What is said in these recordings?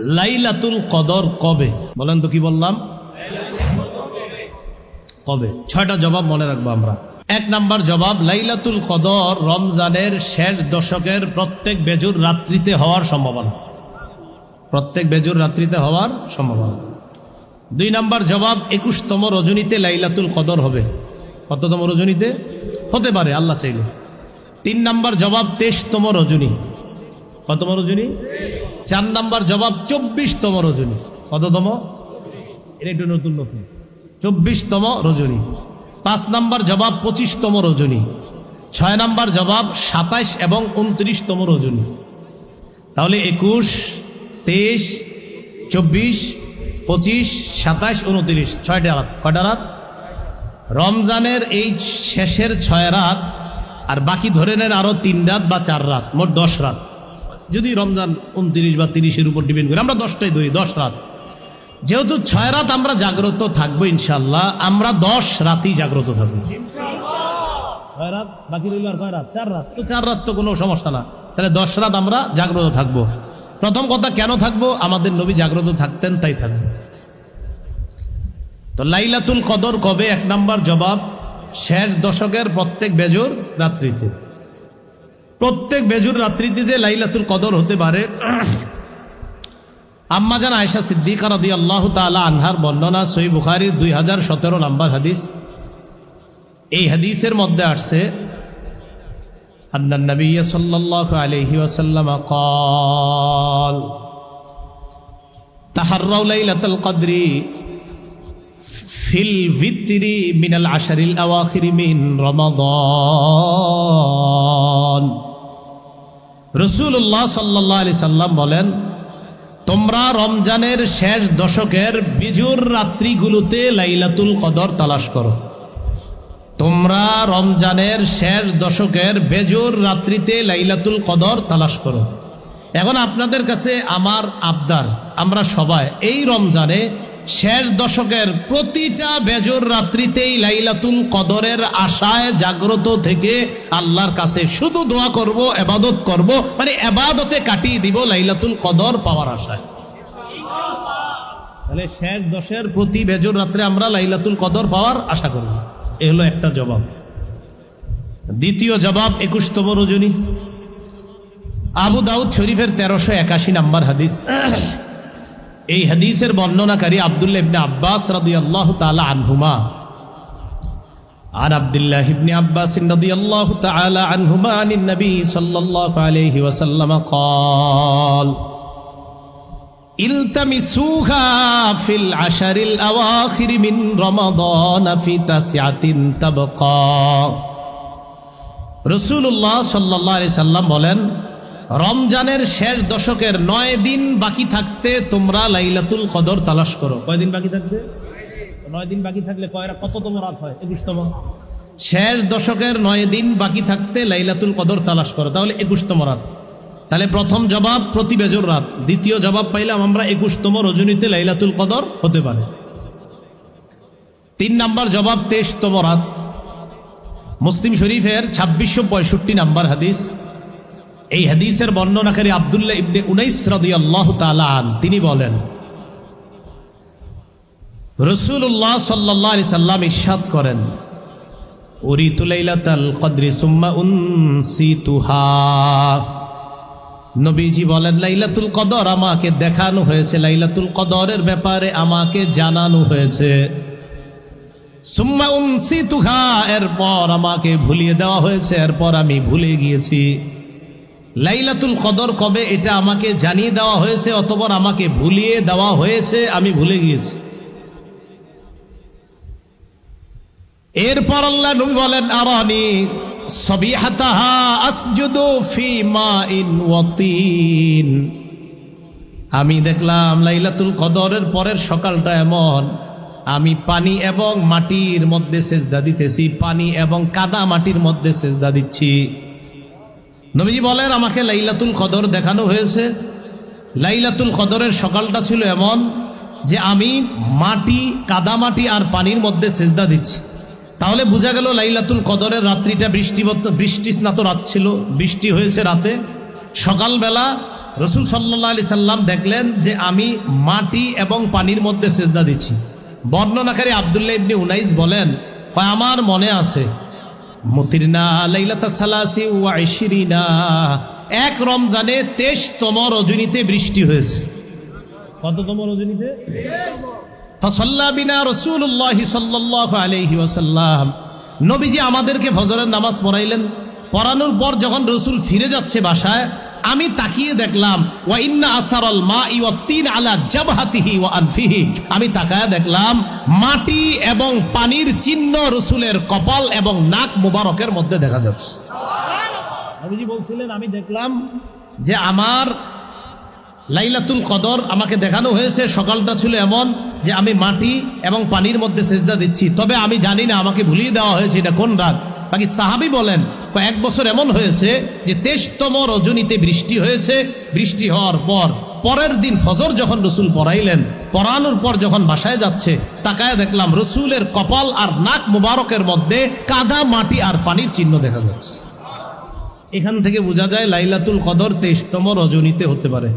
লাইলাতুল কদর কবে? বলেন তো কি বললাম? কবে? ছয়টা জবাব মনে রাখব আমরা। এক নাম্বার জবাব, লাইলাতুল কদর রমজানের শেষ দশকের প্রত্যেক বেজুর রাত্রিতে হওয়ার সম্ভাবনা। প্রত্যেক বেজুর রাত্রিতে হওয়ার সম্ভাবনা। দুই নাম্বার জবাব, একুশতম রজনীতে লাইলাতুল কদর হবে। কততম রজনীতে? হতে পারে, আল্লাহ চাইলে। তিন নাম্বার জবাব, তেইশতম রজনী। কতম রজনী চার নাম্বার জবাব চব্বিশতম রজনী। কততম? এটা একটু নতুন নতুন। চব্বিশতম রজনী। পাঁচ নাম্বার জবাব পঁচিশতম রজনী। ছয় নাম্বার জবাব সাতাইশ এবং উনত্রিশতম রজনী। তাহলে একুশ তেইশ চব্বিশ পঁচিশ সাতাইশ উনত্রিশ। ছয়টা রাত। কয়টা রাত? রমজানের এই শেষের ছয় রাত আর বাকি ধরে নেন আরও তিন রাত বা চার রাত মোট দশ রাত। যদি রমজান উনত্রিশ বা তিরিশের উপর ডিপেন্ড করি, আমরা দশটাই ধরি দশ রাত। যেহেতু ছয় রাত আমরা জাগ্রত থাকব ইনশাল্লাহ আমরা দশ রাতই জাগ্রত থাকব। চার রাত তো কোনো সমস্যা না। তাহলে দশ রাত আমরা জাগ্রত থাকব। প্রথম কথা, কেন থাকব? আমাদের নবী জাগ্রত থাকতেন, তাই থাকব। তো লাইলাতুল কদর কবে? এক নাম্বার জবাব, শেষ দশকের প্রত্যেক বেজুর রাত্রিতে। প্রত্যেক বেজুর রাত্রিতে লাইলাতুল কদর হতে পারে আম্মাজান আয়সা সিদ্দিকা রদি আল্লাহ তালা আনহার বর্ণনা সই বুখারির দুই হাজার সতেরো নাম্বার হাদিস এই হাদিসের মধ্যে আসছে أن النبي صلى الله عليه وسلم قال تحروا ليلة القدر في الفطر من العشر الأواخر من رمضان রসুল্লাহ সাল্লাহ আলি সাল্লাম বলেন, তোমরা রমজানের শেষ দশকের বিজুর রাত্রিগুলোতে লাইলাতুল কদর তালাশ করো। তোমরা রমজানের শেষ দশকের বেজোর রাত্রিতে লাইলাতুল কদর তালাশ করো। এখন আপনাদের কাছে আমার আবদার, আমরা সবাই এই রমজানে শেষ দশকের প্রতিটা বেজর রাত্রিতেই লাইলাতুল কদরের আশায় জাগ্রত থেকে আল্লাহর কাছে শুধু দোয়া করব, এবাদত করব মানে এবাদতে কাটিয়ে দিব লাইলাতুল কদর পাওয়ার আশায়। তাহলে শেষ দশের প্রতি বেজর রাত্রে আমরা লাইলাতুল কদর পাওয়ার আশা করব। এ হলো একটা জবাব। দ্বিতীয় জবাব, একুশতম রজনী। আবু দাউদ শরীফের তেরোশো একাশি নাম্বার হাদিস। এই হাদিসের বর্ণনাকারী আবদুল্লাহ ইবনে আব্বাস রাদিয়াল্লাহু তাআলা আনহুমা عن عبد الله بن عباس رضي الله تعالى عنهما عن النبي صلى الله عليه وسلم قال التمسوها في العشر الأواخر من رمضان في تسعة تبقى রসুল্লাহ সাল্লাহ আলি সাল্লাম বলেন রমজানের শেষ দশকের নয় দিন বাকি থাকতে তোমরা লাইলাতুল কদর তালাশ করো। কয়দিন বাকি থাকতে নয় দিন বাকি থাকলে কয়রা কততম রাত হয়? একুশতম। শেষ দশকের নয় দিন বাকি থাকতে লাইলাতুল কদর তালাশ করো। তাহলে একুশতম রাত। তাহলে প্রথম জবাব প্রতি বেজর রাত। দ্বিতীয় জবাব পাইলাম আমরা একুশতম রজনীতে লাইলাতুল কদর হতে পারে। তিন নাম্বার জবাব তেইশতম রাত। মুসলিম শরীফের ছাব্বিশশো পঁয়ষট্টি নাম্বার হাদিস। এই হাদিসের বর্ণনাকারী আবদুল্লাহ ইবনে উনাইস রাদিয়াল্লাহ তাআলা তিনি বলেন রসুল্লাহ সাল্লাহ আলি সাল্লাম ইরশাদ করেন, উরিতু লাইলাতাল কদরি সুম্মা উনসিতুহা। নবীজি বলেন, লাইলাতুল কদর আমাকে দেখানো হয়েছে, লাইলাতুল কদরের ব্যাপারে আমাকে জানানো হয়েছে। সুম্মা উনসিতুহা, এরপর আমাকে ভুলিয়ে দেওয়া হয়েছে, এরপর আমি ভুলে গিয়েছি। লাইলাতুল কদর কবে এটা আমাকে জানিয়ে দেওয়া হয়েছে অতবার আমাকে ভুলিয়ে দেওয়া হয়েছে, আমি ভুলে গিয়েছি। এরপর আল্লাহ নবী বলেন, আরানি ফি আমি দেখলাম লাইলাতুল কদরের পরের সকালটা এমন, আমি পানি এবং মাটির মধ্যে সেজদা দিতেছি, পানি এবং কাদা মাটির মধ্যে সেজদা দিচ্ছি। নবীজি বলেন আমাকে লাইলাতুল কদর দেখানো হয়েছে। লাইলাতুল কদরের সকালটা ছিল এমন যে আমি মাটি কাদা মাটি আর পানির মধ্যে সেজদা দিচ্ছি। তাহলে বোঝা গেল লাইলাতুল কদরের রাত্রিটা বৃষ্টি বৃষ্টি স্নাত রাত ছিল বৃষ্টি হয়েছে রাতে। সকালবেলা রসুল সাল্লাহ আলি সাল্লাম দেখলেন যে আমি মাটি এবং পানির মধ্যে সেজদা দিচ্ছি। বর্ণনাকারী আবদুল্লাহ ইবনি উনাইস বলেন "কয়, আমার মনে আছে মতিরনা লাইলাতা সালাসি ওয়া ইশরিনা। এক রমজানে তেইশতম রজনীতে বৃষ্টি হয়েছে। কততম রজনীতে? ফসল্লা বিনা রসুল্লাহ সাল্লাহ আলহি ওয়াসাল্লাম। নবীজি আমাদেরকে ফজরের নামাজ পড়াইলেন। পড়ানোর পর যখন রসুল ফিরে যাচ্ছে বাসায় আমি তাকিয়ে দেখলাম ওয়া ইন্না আসারল মা তিন আলা জাবহাতিহি ওয়া আনফিহি। আমি তাকায় দেখলাম মাটি এবং পানির চিহ্ন রসুলের কপাল এবং নাক মুবারকের মধ্যে দেখা যাচ্ছে। নবীজি বলছিলেন আমি দেখলাম যে আমার লাইলাতুল কদর আমাকে দেখানো হয়েছে সকালটা ছিল এমন যে আমি মাটি এবং পানির মধ্যে সেজদা দিচ্ছি। তবে আমি জানি না আমাকে ভুলিয়ে দেওয়া হয়েছে এটা কোন রাত? বাকি সাহাবি বলেন এক বছর এমন হয়েছে যে তেইশতম রজনীতে বৃষ্টি হয়েছে। বৃষ্টি হওয়ার পর, পরের দিন ফজর যখন রসুল পড়াইলেন, পড়ানোর পর যখন বাসায় যাচ্ছে, তাকায় দেখলাম রসুলের কপাল আর নাক মুবারকের মধ্যে কাদা, মাটি আর পানির চিহ্ন দেখা যাচ্ছে। এখান থেকে বোঝা যায় লাইলাতুল কদর তেইশতম রজনীতে হতে পারে।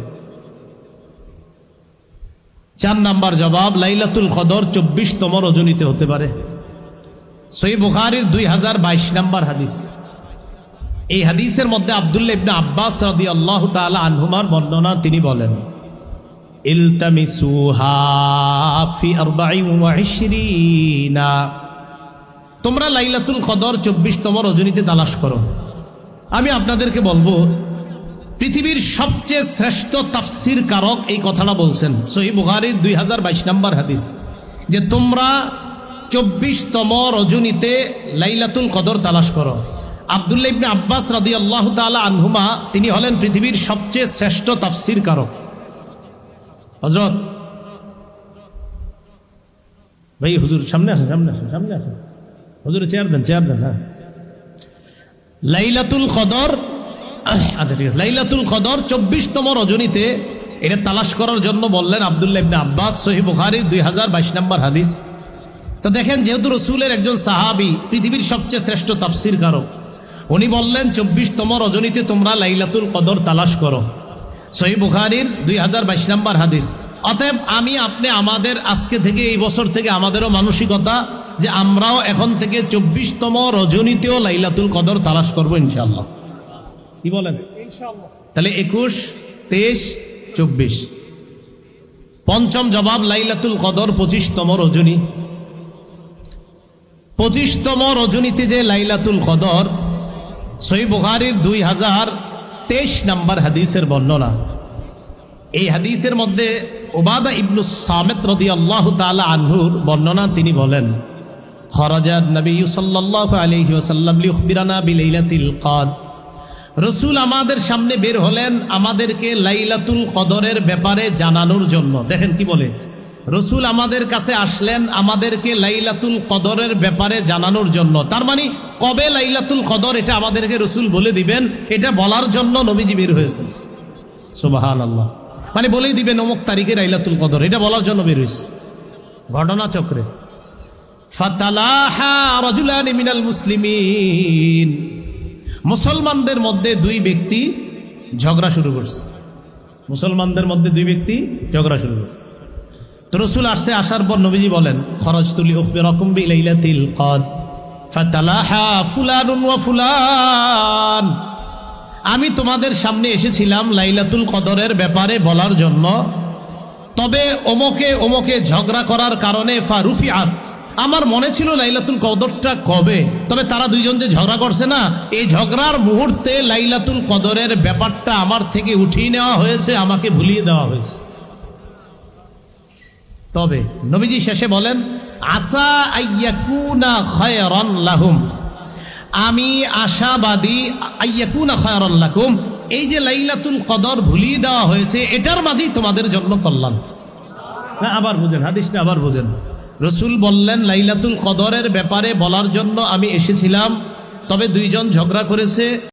চার নাম্বার জবাব, লাইলাতুল কদর চব্বিশতম রজনীতে হতে পারে। সই বুখারির দুই হাজার বাইশ নাম্বার হাদিস। এই হাদিসের মধ্যে আবদুল্লা ইবনে আব্বাস রাদি আল্লাহ তালা আনহুমার বর্ণনা তিনি বলেন তোমরা লাইলাতুল কদর চব্বিশতম রজনীতে তালাশ করো। আমি আপনাদেরকে বলব, পৃথিবীর সবচেয়ে শ্রেষ্ঠ তাফসির কারক এই কথাটা বলছেন সহি বুখারির দুই হাজার বাইশ নম্বর হাদিস, যে তোমরা চব্বিশতম রজনীতে লাইলাতুল কদর তালাশ করো। আবদুল্লা ইবনে আব্বাস রাদি আল্লাহ তালা আনহুমা, তিনি হলেন পৃথিবীর সবচেয়ে শ্রেষ্ঠ তাফসির কারক হজরত ভাই, হুজুর, সামনে আসেন সামনে আসেন সামনে আসেন। হুজুরে চেয়ার দেন চেয়ার দেন হ্যাঁ। লাইলাতুল কদর আচ্ছা ঠিক আছে। লাইলাতুল কদর চব্বিশতম রজনীতে এটা তালাশ করার জন্য বললেন আবদুল্লাহ ইবনে আব্বাস, সহি বুখারি, দুই হাজার বাইশ নম্বর হাদিস। তো দেখেন, যেহেতু রসুলের একজন সাহাবি পৃথিবীর সবচেয়ে শ্রেষ্ঠ তাফসির কারক উনি বললেন চব্বিশতম রজনীতে তোমরা লাইলাতুল কদর তালাশ করো। সহি বুখারির দুই হাজার বাইশ নম্বর হাদিস। অতএব আমি আপনি আমাদের আজকে থেকে এই বছর থেকে আমাদেরও মানসিকতা যে আমরাও এখন থেকে চব্বিশতম রজনীতেও লাইলাতুল কদর তালাশ করব ইনশাল্লাহ কি বলেন? তাহলে একুশ তেইশ চব্বিশ। পঞ্চম জবাব লাইলাতুল কদর পঁচিশতম রজনী। পঁচিশতম রজনীতে যে লাইলাতুল কদর সই বুখারির দুই হাজার তেইশ নাম্বার হাদিসের বর্ণনা। এই হাদিসের মধ্যে ওবাদা ইবনুস সামেত রদি আল্লাহ তালা আনহুর বর্ণনা তিনি বলেন খরাজাত নবী সাল্লাহ আলহি ওসাল্লাম লিউখবিরানা বিলাইলাতিল কদ। রসুল আমাদের সামনে বের হলেন আমাদেরকে লাইলাতুল কদরের ব্যাপারে জানানোর জন্য। দেখেন কি বলে? রসুল আমাদের কাছে আসলেন আমাদেরকে লাইলাতুল কদরের ব্যাপারে জানানোর জন্য। তার মানে কবে লাইলাতুল কদর এটা আমাদেরকে রসুল বলে দিবেন, এটা বলার জন্য নবীজি বের হয়েছেন। সুবাহান আল্লাহ মানে বলেই দিবেন, অমুক তারিখে লাইলাতুল কদর, এটা বলার জন্য বের হয়েছে। ঘটনা চক্রে মিনাল মুসলিমিন। মুসলমানদের মধ্যে দুই ব্যক্তি ঝগড়া শুরু করছে। মুসলমানদের মধ্যে দুই ব্যক্তি ঝগড়া শুরু করছে। তো রসুল আসছে, আসার পর নবীজি বলেন খরচ তুলি উখবে রকম লাইলাতিল কদ ওয়া ফুলান। আমি তোমাদের সামনে এসেছিলাম লাইলাতুল কদরের ব্যাপারে বলার জন্য। তবে ওমকে ওমকে ঝগড়া করার কারণে ফারুফিয়াত আমার মনে ছিল লাইলাতুল কদরটা কবে? তবে তারা দুইজন যে ঝগড়া করছে না, এই ঝগড়ার মুহূর্তে লাইলাতুল কদরের ব্যাপারটা আমার থেকে উঠিয়ে নেওয়া হয়েছে, আমাকে ভুলিয়ে দেওয়া হয়েছে। তবে নবীজি শেষে বলেন আসা আইয়াকুনা খয়রন লাহুম। আমি আশাবাদী আইয়াকুনা খয়রন লাকুম। এই যে লাইলাতুল কদর ভুলিয়ে দেওয়া হয়েছে এটার মাঝেই তোমাদের জন্য কল্যাণ। না আবার বুঝেন হাদিসটা আবার বুঝেন। রসুল বললেন লাইলাতুল কদরের ব্যাপারে বলার জন্য আমি এসেছিলাম তবে দুইজন ঝগড়া করেছে।